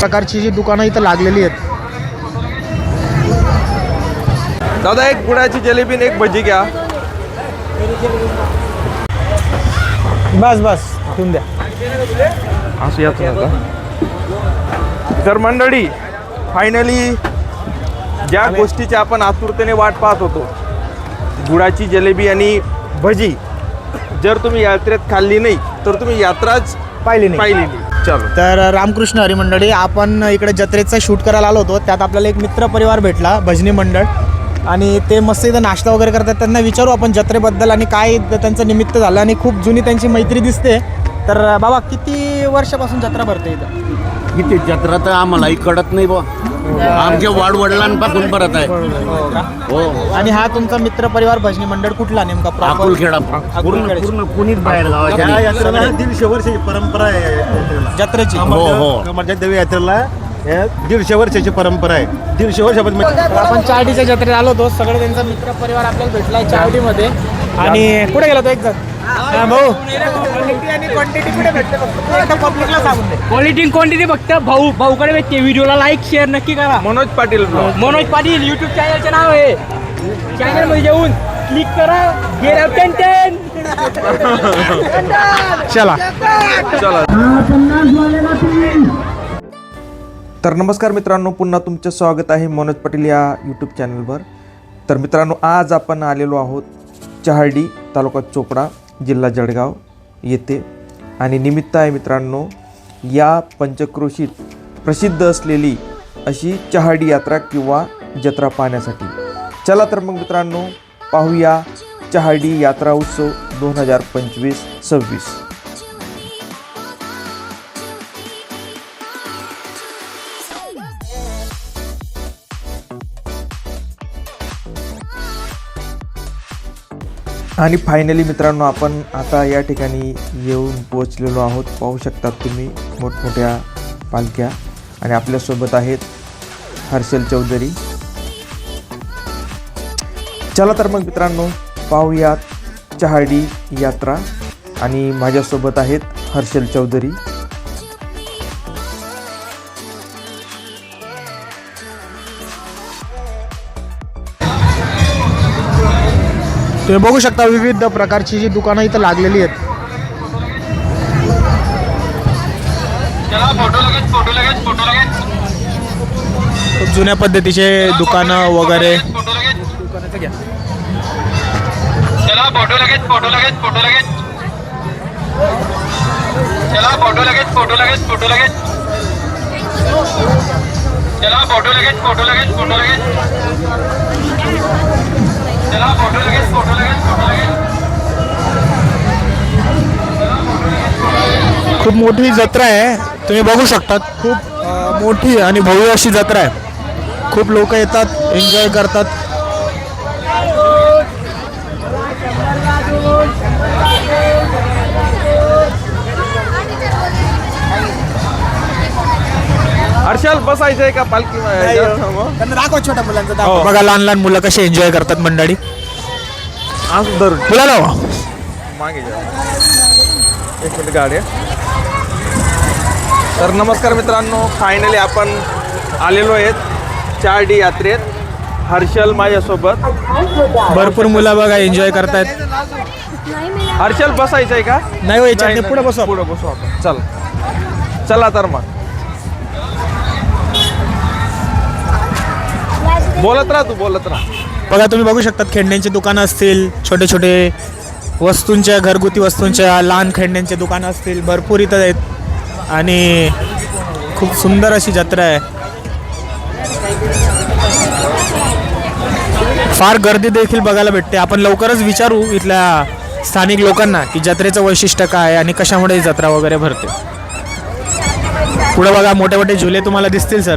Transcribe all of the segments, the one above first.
प्रकारची जी दुकानं इथं लागलेली आहेत. दादा एक गुळाची जलेबी आणि एक भजी घ्या. बस बस ठेवून द्या. असं याच तर मंडळी फायनली ज्या गोष्टीची आपण आतुरतेने वाट पाहत होतो गुळाची जलेबी आणि भजी जर तुम्ही यात्रेत खाल्ली नाही तर तुम्ही यात्राच पाहिली नाही. पाहिली नाही. चलो. तर रामकृष्ण हरी मंडळी आपण इकडे जत्रेचा शूट करायला आलो होतो. त्यात आपल्याला एक मित्र परिवार भेटला भजनी मंडळ. आणि ते मस्त इथं नाश्ता वगैरे करतात. त्यांना विचारू आपण जत्रेबद्दल आणि काय त्यांचं निमित्त झालं. आणि खूप जुनी त्यांची मैत्री दिसते. तर बाबा किती वर्षापासून जत्रा भरते इथं? किती जत्रा तर आम्हालाही कळत नाही बा आमच्या वाडवडिलांपासून परत आहे. हो. आणि हा तुमचा मित्र परिवार भजनी मंडळ कुठला नेमका? Proper? अकुलखेडा पूर्ण अकुलखेडा. पूर्ण कुणीच बाहेर गावाच्या या नाही. यात्रेला दीडशे वर्षाची परंपरा आहे या यात्रेला. जत्रेची हो हो देवी यात्रेला या दीडशे वर्षाची परंपरा आहे. दीडशे वर्षापासून तर आपण चारडीच्या जत्रेत आलो होतो. सगळे त्यांचा मित्र परिवार आपल्याला भेटलाय चारडीमध्ये. आणि कुठे गेला तो? एक जण. हा, भाऊ. क्वालिटी आणि क्वांटिटी कुठे भेटते फक्त पब्लिकला सांगून दे क्वालिटी क्वांटिटी फक्त भाऊ भाऊकडे भेटते. व्हिडिओला लाईक शेअर नक्की करा. मनोज पाटील मनोज पाटील युट्यूब चॅनलचे नाव आहे. चॅनलमध्ये जाऊन क्लिक करा. गेट टेन चला. चला. तर नमस्कार मित्रांनो पुन्हा तुमचं स्वागत आहे मनोज पाटील या यूट्यूब चॅनलवर तर मित्रांनो आज आपण आलेलो आहोत चहार्डी तालुका चोपडा. जिल्हा जळगाव येते. आणि निमित्त आहे मित्रांनो या पंचक्रोशीत प्रसिद्ध असलेली अशी चहाडी यात्रा किंवा जत्रा पाहण्यासाठी. चला तर मग मित्रांनो पाहूया चहाडी यात्रा उत्सव दोन हजार पंचवीस सव्वीस. आणि फायनली मित्रांनो आपण आता या ठिकाणी येऊन पोहोचलेलो आहोत. पाहू शकतात तुम्ही मोठमोठ्या पालख्या आणि आपल्यासोबत आहेत हर्षल चौधरी. चला तर मग मित्रांनो पाहूयात चहाडी यात्रा आणि माझ्यासोबत आहेत हर्षल चौधरी. तुम्ही बघू शकता विविध प्रकारची जी दुकानं इथं लागलेली आहेत खूप जुन्या पद्धतीचे दुकानं वगैरे फोटो लगेच फोटो लगेच फोटो लगेच चला फोटो लगेच फोटो लगेच फोटो लगेच. खूप मोठी जत्रा आहे. तुम्ही बघू शकतात. खूप मोठी आणि भव्य अशी जत्रा आहे. खूप लोक येतात एन्जॉय करतात. बसायचंय का? पालखी त्यांना दाखवा छोट्या मुलांचं दाखवा. हो. बघा लहान लहान मुलं कशी एन्जॉय करतात मंडळी. असं धरून. मुलाला हो. मागे जा. एक मिनिट गाडी तर नमस्कार मित्रांनो फायनली आपण आलेलो आहेत. चारडी यात्रेत. हर्षल माझ्यासोबत. भरपूर मुलं बघा एन्जॉय करतायत. हर्षल बसायचंय का? नाही हो याच्यात नाही, पुढे बसू आपण. पुढे बसू आपण. चल. चला तर मग. बोलत राहा तू बोलत राहा. बघा तुम्ही बघू शकतात खेळण्यांची दुकानं असतील छोटे छोटे वस्तूंच्या घरगुती वस्तूंच्या लहान खेळण्यांचे दुकानं असतील भरपूर इथं आहेत. आणि खूप सुंदर अशी जत्रा आहे. फार गर्दी देखील बघायला भेटते. आपण लवकरच विचारू इथल्या स्थानिक लोकांना की जत्रेचं वैशिष्ट्य काय आहे आणि कशामुळे जत्रा वगैरे भरते. पुढे बघा मोठे मोठे झुले तुम्हाला दिसतील सर.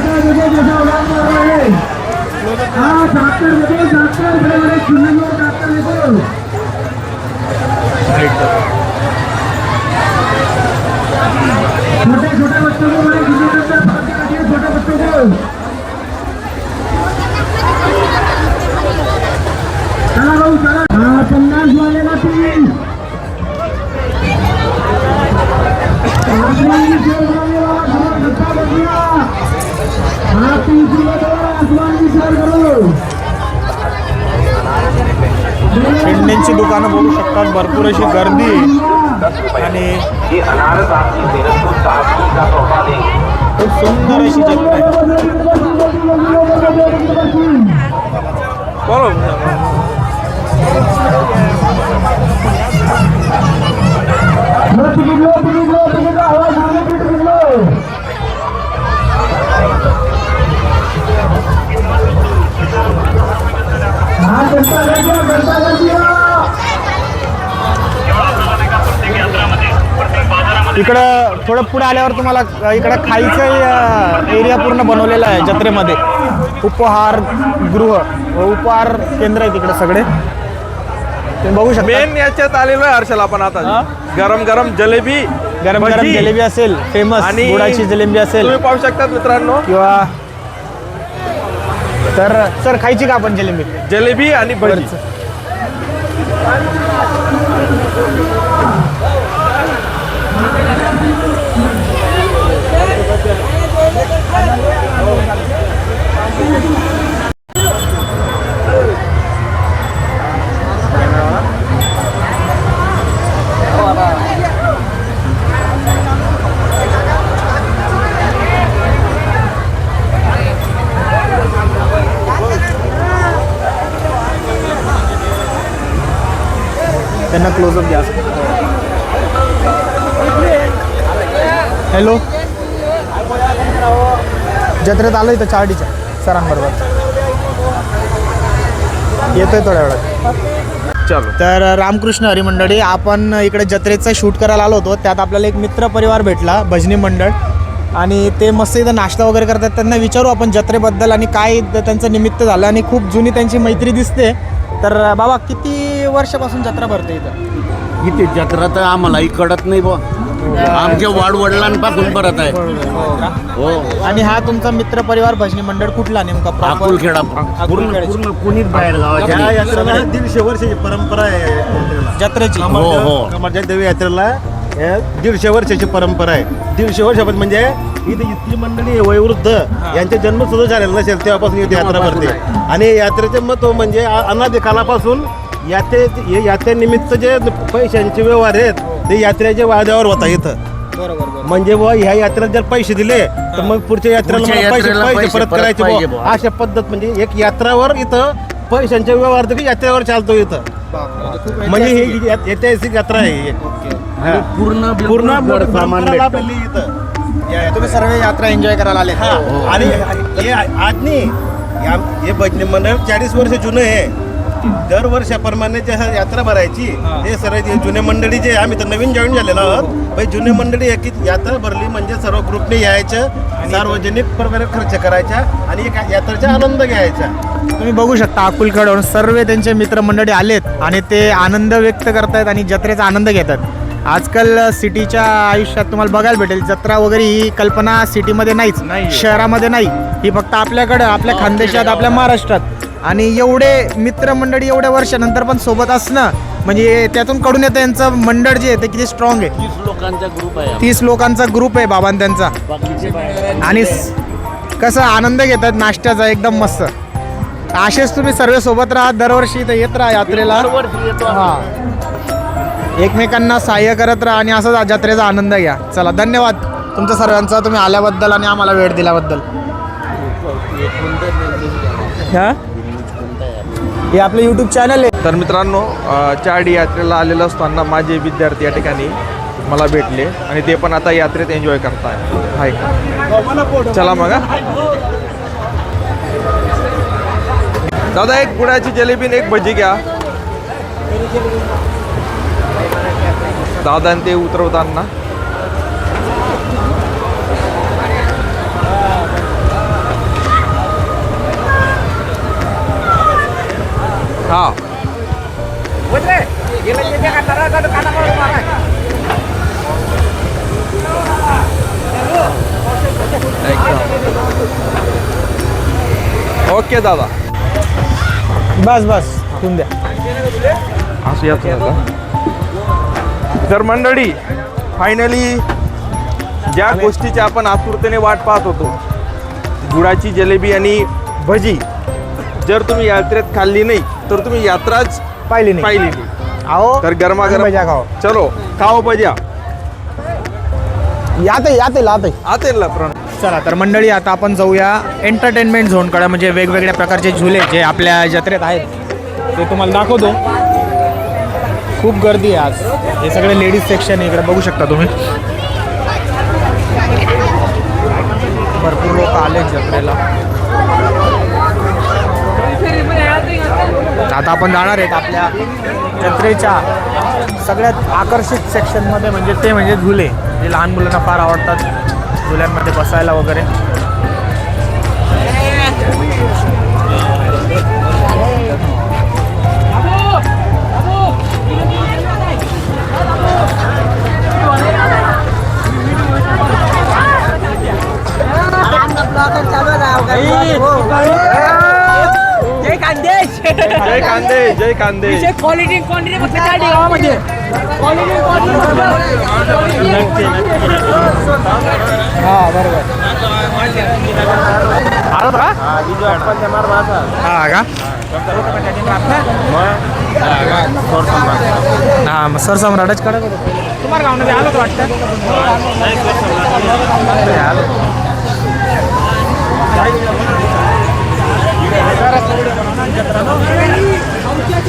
भरपूर अशी गर्दी आहे आणि खूप सुंदर अशी जत्रा आहे इकडं थोडं पुढे आल्यावर तुम्हाला इकडं खाईचं एरिया पूर्ण बनवलेला आहे जत्रेमध्ये. उपहार गृह उपहार केंद्र आहे तिकडे सगळे. तुम्ही बघू शकता. मेन याच्यात आलेलो आहे हर्षल आपण आता. गरम गरम जलेबी गरम गरम. जलेबी असेल फेमस आणि गुळाची जलेबी असेल. तुम्ही पाहू शकता मित्रांनो. किंवा तर सर खायची का आपण जलेबी? जलेबी आणि भजी. त्यांना क्लोजअप द्या. हॅलो जत्रेत आलो इथं चार्डीच्या सरांबरोबर. येतोय थोड्या वेळात. चलो. तर रामकृष्ण हरिमंडळी आपण इकडे जत्रेचा शूट करायला आलो होतो. त्यात आपल्याला एक मित्र परिवार भेटला भजनी मंडळ. आणि ते मस्त इथं नाश्ता वगैरे करतात. त्यांना विचारू आपण जत्रेबद्दल आणि काय त्यांचं निमित्त झालं. आणि खूप जुनी त्यांची मैत्री दिसते. तर बाबा किती वर्षापासून जत्रा भरते इथं इथे जत्रा तर आम्हालाही कळत नाही बा आमच्या वाडवडिलांपासून परत आहे हो आणि हा तुमचा मित्र परिवार भजनी मंडळ कुठला नेमका proper? अकुलखेडा पूर्ण अकुलखेड्याची. पूर्ण कुणीच बाहेर गावाच्या या. यात्रेला दीडशे वर्षाची परंपरा आहे. जत्रेची हो, हो. देवी यात्रेला दीडशे वर्षाची परंपरा आहे. दीडशे वर्षापासून म्हणजे इथे इतकी मंडळी वयोवृद्ध. यांचा जन्म सुद्धा झालेला नसेल तेव्हापासून इथे यात्रा भरते आणि यात्रेचे महत्त्व म्हणजे अनादी कालापासून यात्रे हे यात्रेनिमित्त जे पैशांचे व्यवहार आहेत ते यात्रेच्या वाद्यावर होता इथं. म्हणजे बुवा ह्या यात्रेला जर पैसे दिले तर मग पुढच्या यात्रेला मला पैसे पैसे परत करायचे. अशा पद्धत म्हणजे एक यात्रावर इथं पैशांचा व्यवहार यात्रेवर चालतो इथं. म्हणजे ही ऐतिहासिक यात्रा आहे ही. हा. पूर्ण पूर्ण गड सामान परंपरा भेटतं. लाभलेली इथं या- तुम्ही सर्व यात्रा एन्जॉय करायला आले हा. आणि हे आज नाही या- हे भजनी मंडळ चाळीस वर्ष जुनं आहे दर वर्षाप्रमाणे जे यात्रा भरायची हे सर्व जे जुने मंडळी जे आम्ही तर नवीन जॉईन झालेलो आहोत पण जुने मंडळी एक यात्रा भरली म्हणजे सर्व ग्रुपने यायचं सार्वजनिक प्रकारे खर्च करायचा आणि एक यात्रेचा आनंद घ्यायचा तुम्ही बघू शकता अकुलकडून सर्व त्यांचे मित्रमंडळी आलेत आणि ते आनंद व्यक्त करतायत आणि जत्रेचा आनंद घेतात आजकाल सिटीच्या आयुष्यात तुम्हाला बघायला भेटेल जत्रा वगैरे ही कल्पना सिटीमध्ये नाहीच शहरामध्ये नाही. ही फक्त आपल्याकडं आपल्या खानदेशात आपल्या महाराष्ट्रात. आणि एवढे मित्रमंडळी एवढ्या वर्षानंतर पण सोबत असणं म्हणजे त्यातून कडून येतं यांचं मंडळ जे आहे ते किती स्ट्रॉंग आहे. तीस लोकांचा ग्रुप आहे तीस लोकांचा ग्रुप आहे बाबां त्यांचा. बाकीचे बाहेर आणि स- कसं आनंद घेतात नाश्त्याचा एकदम मस्त. असेच तुम्ही सर्व सोबत राहा दरवर्षी इथं येत राहा यात्रेला. दरवर्षी येतो आम्ही. हा. एकमेकांना सहाय्य करत राहा आणि असंच जत्रेचा आनंद घ्या. चला धन्यवाद. तुमच्या सर्वांचा तुम्ही आल्याबद्दल आणि आम्हाला वेळ दिल्याबद्दल. हे? आपलं यूट्यूब चॅनल आहे. तर मित्रांनो अ, चारडी यात्रेला आलेलं असताना माझे विद्यार्थी या ठिकाणी मला भेटले आणि ते पण आता यात्रेत एन्जॉय करताय. हाय. का चला मग दादा एक गुळाची जलेबी एक भजी घ्या. दादा आणि ते उतरवताना. हा. ओके दादा. बस बस. ठेवून द्या. असं याच नका तर मंडळी फायनली ज्या गोष्टीची आपण आतुरतेने वाट पाहत होतो गुळाची जलेबी आणि भजी जर तुम्ही यात्रेत खाल्ली नाही तर तुम्ही यात्राच पाहिली नाही. पाहिली नाही. अहो तर गरमागरम भज्या खाओ. चलो खाओ भज्या. याते याते लाते. आते प्रण चला तर मंडळी आता आपण जाऊया एंटरटेनमेंट झोनकडे म्हणजे वेगवेगळ्या प्रकारचे झुले जे आपल्या जत्रेत आहेत ते तुम्हाला दाखवतो. खूप गर्दी आहे आज. हे सगळे लेडीज सेक्शन आहे इकडे बघू शकता तुम्ही. भरपूर लोक आले जत्रेला. आता आपण जाणार आहेत आपल्या जत्रेच्या सगळ्यात आकर्षित सेक्शनमध्ये म्हणजे ते म्हणजे झुले जे लहान मुलांना फार आवडतात झुल्यांमध्ये बसायला वगैरे. जय खानदेश जय कांदे जय कांदे क्वालिटी क्वांटिटी फक्त चाळीस गावामध्ये क्वालिटी हां बरोबर आलं का हा का हा मग सर सम्राटच कडक तुम्हाला गावमध्ये आलं का वाटतं?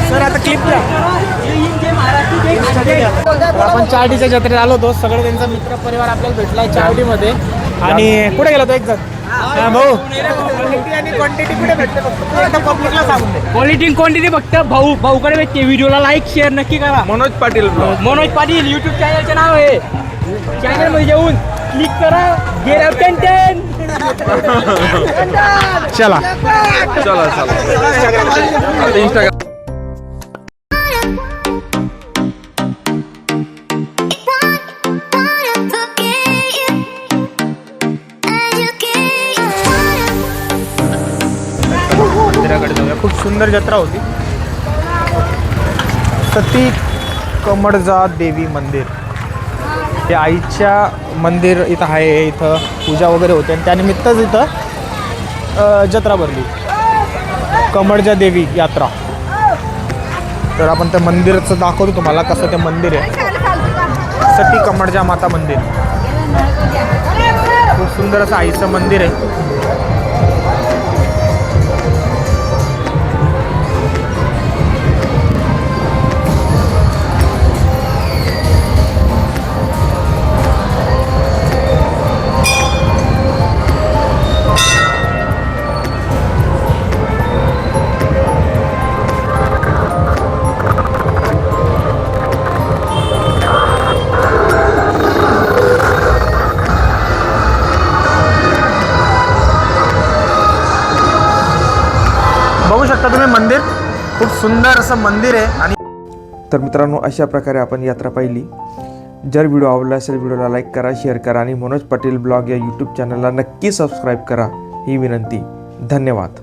सर आता क्लिप आपण चार्टीच्या जत्रेत आलो होतो. सगळे त्यांचा मित्र परिवार आपल्याला भेटलाय चार्टीमध्ये आणि कुठे गेला तो एक जण? भाऊ. क्वालिटी आणि क्वांटिटी कुठे भेटते पब्लिकला सांगून क्वालिटी क्वांटिटी फक्त भाऊ भाऊकडे भेटते. व्हिडिओला लाईक शेअर नक्की करा. मनोज पाटील मनोज पाटील युट्यूब चॅनलचे नाव आहे. चॅनलमध्ये जाऊन क्लिक करा गेट कंटेंट चला। चला चला। इंस्टाग्राम खूप सुंदर जत्रा होती. सती कमडजा देवी मंदिर. ते आईच्या मंदिर इथं आहे इथं पूजा वगैरे होते. आणि त्यानिमित्तच इथं जत्रा भरली. कमळजा देवी यात्रा. तर आपण त्या मंदिराचं दाखवतो तुम्हाला कसं ते मंदिर आहे. सती कमळजा माता मंदिर. खूप सुंदर असं आईचं मंदिर आहे. खूप सुंदर असं मंदिर आहे आणि तर मित्रांनो अशा प्रकारे आपण यात्रा पाहिली. जर व्हिडिओ आवडला असेल व्हिडिओला लाईक करा शेअर करा आणि मनोज पाटील ब्लॉग या यूट्यूब चॅनलला नक्की सबस्क्राईब करा. ही विनंती. धन्यवाद.